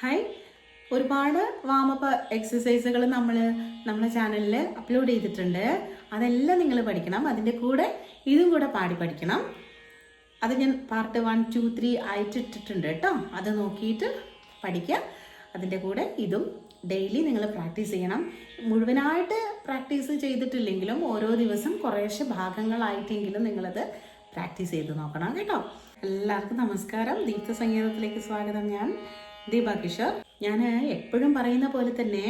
Hi ഒരുപാട് warm up എക്സസൈസുകൾ നമ്മൾ നമ്മുടെ ചാനലിൽ അപ്ലോഡ് ചെയ്തിട്ടുണ്ട്. അതെല്ലാം നിങ്ങൾ പഠിക്കണം. അതിന്റെ കൂടെ ഇതും കൂടെ പാടി പഠിക്കണം. അത് ഞാൻ പാർട്ട് വൺ ടു ത്രീ ആയിട്ട് ഇട്ടിട്ടുണ്ട് കേട്ടോ അത് നോക്കിയിട്ട് പഠിക്കുക അതിന്റെ കൂടെ ഇതും ഡെയിലി നിങ്ങൾ പ്രാക്ടീസ് ചെയ്യണം. മുഴുവനായിട്ട് പ്രാക്ടീസ് ചെയ്തിട്ടില്ലെങ്കിലും ഓരോ ദിവസം കുറേശ്ശെ ഭാഗങ്ങളായിട്ടെങ്കിലും നിങ്ങളത് പ്രാക്ടീസ് ചെയ്ത് നോക്കണം കേട്ടോ. എല്ലാവർക്കും നമസ്കാരം. ദീപ്ത സംഗീതത്തിലേക്ക് സ്വാഗതം ഞാൻ. ദീപ കിഷോർ ഞാൻ എപ്പോഴും പറയുന്ന പോലെ തന്നെ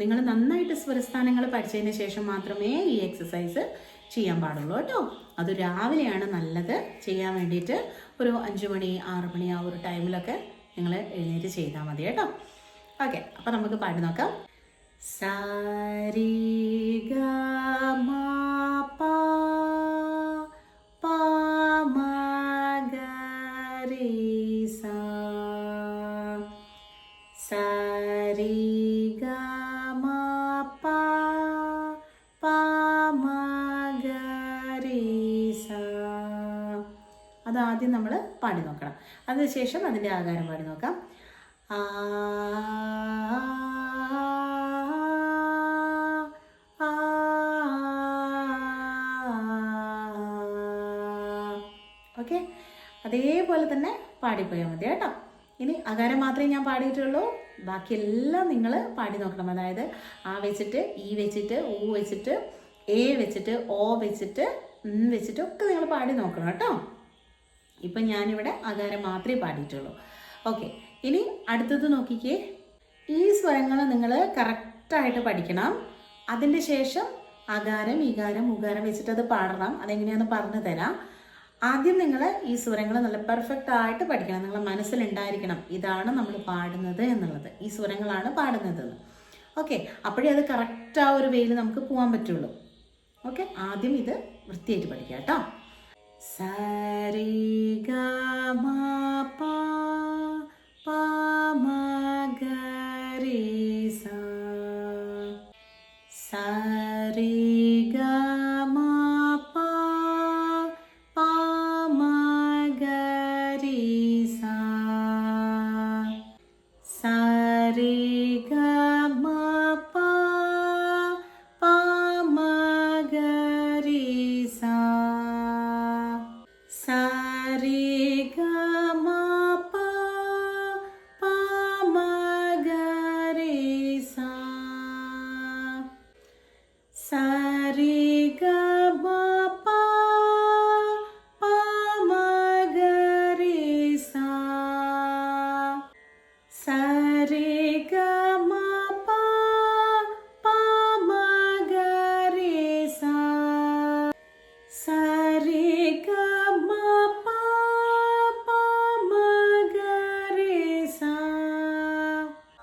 നിങ്ങൾ നന്നായിട്ട് സ്വരസ്ഥാനങ്ങൾ പഠിച്ചതിന് ശേഷം മാത്രമേ ഈ എക്സസൈസ് ചെയ്യാൻ പാടുള്ളൂ കേട്ടോ. അത് രാവിലെയാണ് നല്ലത്. ചെയ്യാൻ വേണ്ടിയിട്ട് ഒരു അഞ്ച് മണി ആറ് മണി ആ ഒരു ടൈമിലൊക്കെ നിങ്ങൾ എഴുന്നേറ്റ് ചെയ്താൽ മതി കേട്ടോ. ഓക്കെ അപ്പോൾ നമുക്ക് പാടി നോക്കാം. സാരി ഗ മ അതാദ്യം നമ്മൾ പാടി നോക്കണം അതിനുശേഷം അതിന്റെ ആകാരം പാടി നോക്കാം ഓക്കെ അതേപോലെ തന്നെ പാടിപ്പോയാൽ മതി കേട്ടോ ഇനി അകാരം മാത്രമേ ഞാൻ പാടിയിട്ടുള്ളൂ ബാക്കിയെല്ലാം നിങ്ങൾ പാടി നോക്കണം അതായത് ആ വെച്ചിട്ട് ഈ വെച്ചിട്ട് ഊ വെച്ചിട്ട് എ വെച്ചിട്ട് ഓ വെച്ചിട്ട് വെച്ചിട്ട് ഒക്കെ നിങ്ങൾ പാടി നോക്കണം കേട്ടോ ഇപ്പം ഞാനിവിടെ അകാരം മാത്രമേ പാടിയിട്ടുള്ളൂ. ഓക്കെ ഇനി അടുത്തത് നോക്കിക്കേ. ഈ സ്വരങ്ങൾ നിങ്ങൾ കറക്റ്റായിട്ട് പഠിക്കണം. അതിന്റെ ശേഷം അകാരം ഇകാരം ഉകാരം വെച്ചിട്ട് അത് പാടണം. അതെങ്ങനെയാണെന്ന് പറഞ്ഞു തരാം. ആദ്യം നിങ്ങൾ ഈ സ്വരങ്ങൾ നല്ല പെർഫെക്റ്റ് ആയിട്ട് പഠിക്കണം. നിങ്ങളെ മനസ്സിലുണ്ടായിരിക്കണം. ഇതാണ് നമ്മൾ പാടുന്നത് എന്നുള്ളത്. ഈ സ്വരങ്ങളാണ് പാടുന്നത് ഓക്കെ അപ്പോഴേ അത് കറക്റ്റ് ആ ഒരു വേയിൽ നമുക്ക് പോകാൻ പറ്റുള്ളൂ. ഓക്കെ ആദ്യം ഇത് വൃത്തിയായിട്ട് പഠിക്കാം കേട്ടോ. सरि गा पगरीसा सरि गा पगरिसारि ग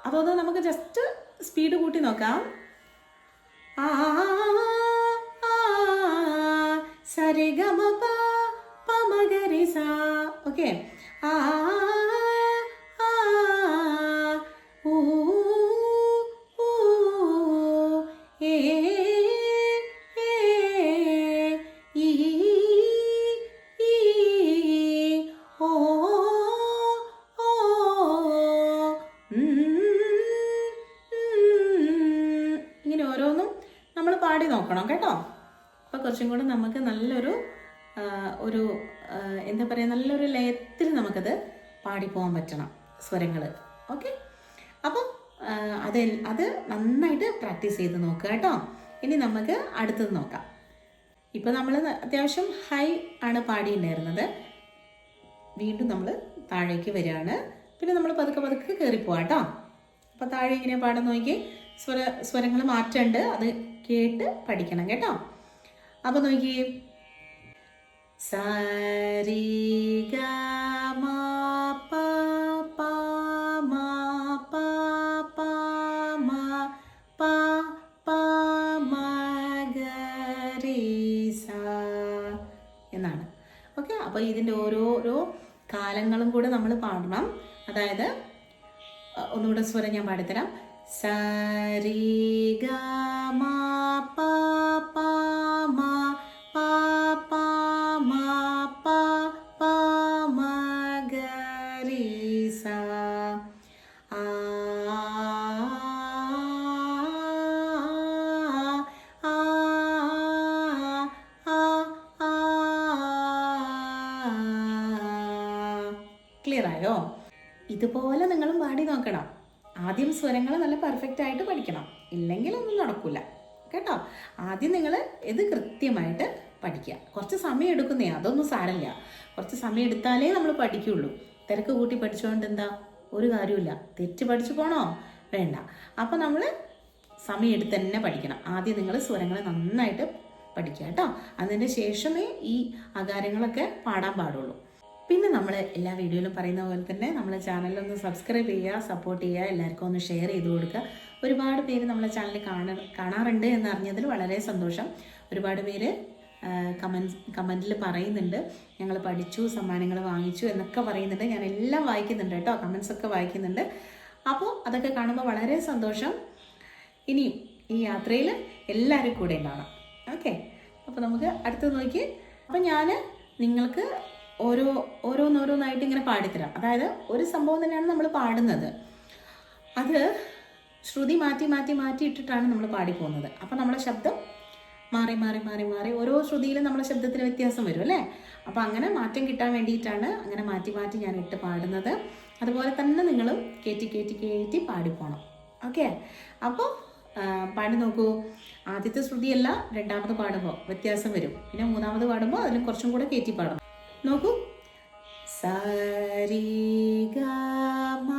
അതൊന്ന് നമുക്ക് ജസ്റ്റ് സ്പീഡ് കൂട്ടി നോക്കാം ആ ആ, സരി ഗ മ പ പ മ സ ഓക്കെ ആ ലയത്തിൽ നമുക്കത് പാടിപ്പോകാൻ പറ്റണം സ്വരങ്ങൾ ഓക്കെ? അപ്പം അത് അത് നന്നായിട്ട് പ്രാക്ടീസ് ചെയ്ത് നോക്കുക കേട്ടോ. ഇനി നമുക്ക് അടുത്തത് നോക്കാം. ഇപ്പം നമ്മൾ അത്യാവശ്യം ഹൈ ആണ് പാടിയിട്ടുണ്ടായിരുന്നത്. വീണ്ടും നമ്മൾ താഴേക്ക് വരികയാണ്. പിന്നെ നമ്മൾ പതുക്കെ പതുക്കെ കയറിപ്പോവാം കേട്ടോ. അപ്പോൾ താഴെ ഇങ്ങനെ പാടാൻ നോക്കി. സ്വര സ്വരങ്ങൾ മാറ്റമുണ്ട്. അത് കേട്ട് പഠിക്കണം കേട്ടോ. അപ്പോൾ നോക്കി സരി എന്നാണ്. ഓക്കെ അപ്പോൾ ഇതിന്റെ ഓരോരോ കാലങ്ങളും കൂടെ നമ്മൾ പാടണം. അതായത് ഒന്നുകൂടെ സ്വരം ഞാൻ പാടിത്തരാം. സരി ഗ മ ക്ലിയർ ഇതുപോലെ നിങ്ങളും പാടി നോക്കണം. ആദ്യം സ്വരങ്ങൾ നല്ല പെർഫെക്റ്റ് ആയിട്ട് പഠിക്കണം. ഇല്ലെങ്കിൽ ഒന്നും നടക്കില്ല കേട്ടോ? ആദ്യം നിങ്ങൾ ഇത് കൃത്യമായിട്ട് പഠിക്കുക. കുറച്ച് സമയം എടുക്കുന്നേ അതൊന്നും സാരമില്ല. കുറച്ച് സമയം എടുത്താലേ നമ്മൾ പഠിക്കുള്ളൂ. തിരക്ക് കൂട്ടി പഠിച്ചുകൊണ്ട് എന്താ? ഒരു കാര്യമില്ല തെറ്റ് പഠിച്ചു പോണോ? വേണ്ട. അപ്പം നമ്മൾ സമയം എടുത്ത് തന്നെ പഠിക്കണം. ആദ്യം നിങ്ങൾ സ്വരങ്ങൾ നന്നായിട്ട് പഠിക്കുക കേട്ടോ. അതിന് ശേഷമേ ഈ ആകാരങ്ങളൊക്കെ പാടാൻ പാടുള്ളൂ. പിന്നെ നമ്മൾ എല്ലാ വീഡിയോയിലും പറയുന്ന പോലെ തന്നെ നമ്മളെ ചാനലൊന്ന് സബ്സ്ക്രൈബ് ചെയ്യുക സപ്പോർട്ട് ചെയ്യുക എല്ലാവർക്കും ഒന്ന് ഷെയർ ചെയ്ത് കൊടുക്കുക. ഒരുപാട് പേര് നമ്മളെ ചാനൽ കാണ കാണാറുണ്ട് എന്നറിഞ്ഞതിൽ വളരെ സന്തോഷം. ഒരുപാട് പേര് കമൻസ് കമന്റിൽ പറയുന്നുണ്ട്. ഞങ്ങൾ പഠിച്ചു സമ്മാനങ്ങൾ വാങ്ങിച്ചു എന്നൊക്കെ പറയുന്നുണ്ട്. ഞാൻ എല്ലാം വായിക്കുന്നുണ്ട് കേട്ടോ കമൻസ് ഒക്കെ വായിക്കുന്നുണ്ട്. അപ്പോൾ അതൊക്കെ കാണുമ്പോൾ വളരെ സന്തോഷം. ഇനിയും ഈ യാത്രയിൽ എല്ലാവരും കൂടെ ഉണ്ടാവണം. ഓക്കെ അപ്പോൾ നമുക്ക് അടുത്ത് നോക്കി. അപ്പോൾ ഞാൻ നിങ്ങൾക്ക് ഓരോ ഓരോന്നോരോന്നായിട്ട് ഇങ്ങനെ പാടിത്തരാം. അതായത് ഒരു സംഭവം തന്നെയാണ് നമ്മൾ പാടുന്നത്. അത് ശ്രുതി മാറ്റി മാറ്റി മാറ്റി ഇട്ടിട്ടാണ് നമ്മൾ പാടിപ്പോകുന്നത്. അപ്പം നമ്മുടെ ശബ്ദം മാറി മാറി മാറി മാറി ഓരോ ശ്രുതിയിലും നമ്മുടെ ശബ്ദത്തിന് വ്യത്യാസം വരും അല്ലേ? അപ്പോൾ അങ്ങനെ മാറ്റം കിട്ടാൻ വേണ്ടിയിട്ടാണ് അങ്ങനെ മാറ്റി മാറ്റി ഞാൻ ഇട്ട് പാടുന്നത്. അതുപോലെ തന്നെ നിങ്ങളും കയറ്റി കയറ്റി കയറ്റി പാടിപ്പോണം. ഓക്കെ? അപ്പോൾ പാടി നോക്കൂ. ആദ്യത്തെ ശ്രുതിയല്ല രണ്ടാമത് പാടുമ്പോൾ വ്യത്യാസം വരും. പിന്നെ മൂന്നാമത് പാടുമ്പോൾ അതിലും കുറച്ചും കൂടെ കയറ്റി പാടണം. നോക്കൂ. സരി ഗ മ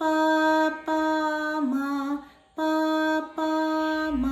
പാ പാ മ പാ പാ മ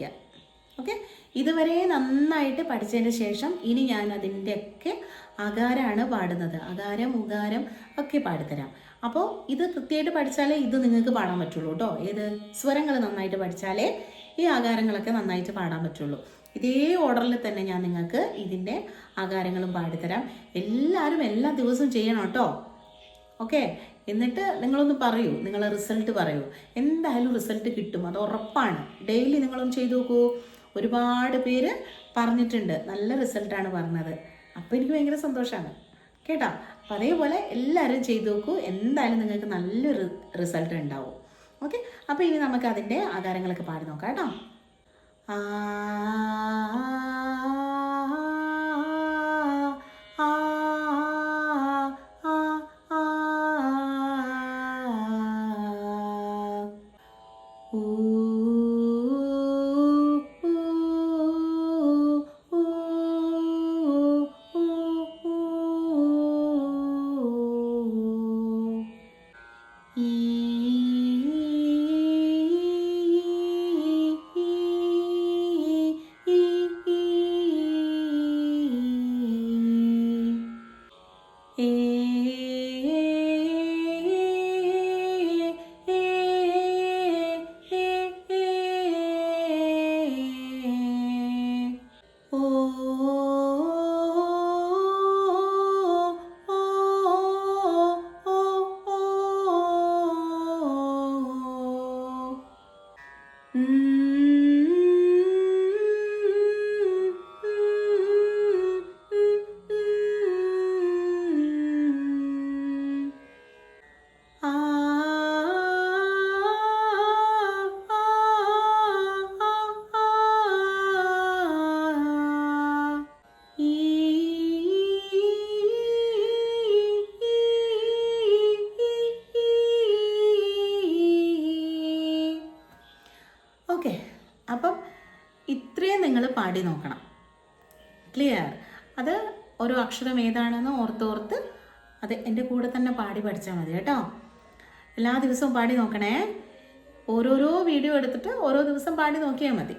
പഠിക്കുക ഓക്കെ ഇതുവരെ നന്നായിട്ട് പഠിച്ചതിന് ശേഷം ഇനി ഞാൻ അതിന്റെയൊക്കെ അകാരമാണ് പാടുന്നത്. അകാരം ഉകാരം ഒക്കെ പാടിത്തരാം. അപ്പോൾ ഇത് കൃത്യമായിട്ട് പഠിച്ചാലേ ഇത് നിങ്ങൾക്ക് പാടാൻ പറ്റുള്ളൂ കേട്ടോ ഏത്? സ്വരങ്ങൾ നന്നായിട്ട് പഠിച്ചാലേ ഈ ആകാരങ്ങളൊക്കെ നന്നായിട്ട് പാടാൻ പറ്റുള്ളൂ. ഇതേ ഓർഡറിൽ തന്നെ ഞാൻ നിങ്ങൾക്ക് ഇതിന്റെ ആകാരങ്ങളും പാടിത്തരാം. എല്ലാവരും എല്ലാ ദിവസവും ചെയ്യണം കേട്ടോ ഓക്കെ എന്നിട്ട് നിങ്ങളൊന്ന് പറയൂ നിങ്ങളെ റിസൾട്ട് പറയൂ. എന്തായാലും റിസൾട്ട് കിട്ടും അത് ഉറപ്പാണ്. ഡെയിലി നിങ്ങളൊന്ന് ചെയ്തു നോക്കൂ. ഒരുപാട് പേര് പറഞ്ഞിട്ടുണ്ട് നല്ല റിസൾട്ടാണ് പറഞ്ഞത്. അപ്പോൾ എനിക്ക് ഭയങ്കര സന്തോഷമാണ് കേട്ടോ? അപ്പോൾ അതേപോലെ എല്ലാവരും ചെയ്തു നോക്കൂ എന്തായാലും നിങ്ങൾക്ക് നല്ലൊരു റിസൾട്ട് ഉണ്ടാവും. ഓക്കെ അപ്പോൾ ഇനി നമുക്ക് അതിന്റെ ആധാരങ്ങളൊക്കെ പാടി നോക്കാം കേട്ടോ? ആ. പാടി നോക്കണം. ക്ലിയർ അത് ഓരോ അക്ഷരം ഏതാണെന്ന് ഓർത്തോർത്ത് അത് എന്റെ കൂടെ തന്നെ പാടി പഠിച്ചാൽ മതി കേട്ടോ. എല്ലാ ദിവസവും പാടി നോക്കണേ. ഓരോരോ വീഡിയോ എടുത്തിട്ട് ഓരോ ദിവസം പാടി നോക്കിയാൽ മതി.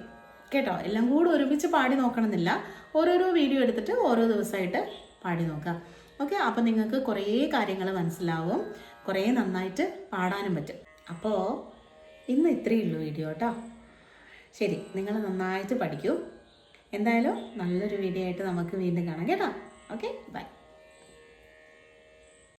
കേട്ടോ? എല്ലാം കൂടെ ഒരുമിച്ച് പാടി നോക്കണമെന്നില്ല. ഓരോരോ വീഡിയോ എടുത്തിട്ട് ഓരോ ദിവസമായിട്ട് പാടി നോക്കാം. ഓക്കെ അപ്പോൾ നിങ്ങൾക്ക് കുറേ കാര്യങ്ങൾ മനസ്സിലാവും. കുറേ നന്നായിട്ട് പാടാനും പറ്റും. അപ്പോൾ ഇന്ന് ഇത്രയേ ഉള്ളൂ വീഡിയോ കേട്ടോ. ശരി. നിങ്ങൾ നന്നായിട്ട് പഠിക്കൂ. എന്തായാലും നല്ലൊരു വീഡിയോ ആയിട്ട് നമുക്ക് വീണ്ടും കാണാം കേട്ടോ. Okay bye